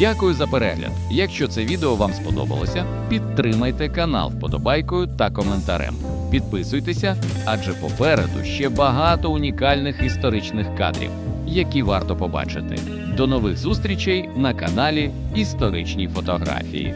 Дякую за перегляд. Якщо це відео вам сподобалося, підтримайте канал вподобайкою та коментарем. Підписуйтеся, адже попереду ще багато унікальних історичних кадрів, які варто побачити. До нових зустрічей на каналі Історичні фотографії.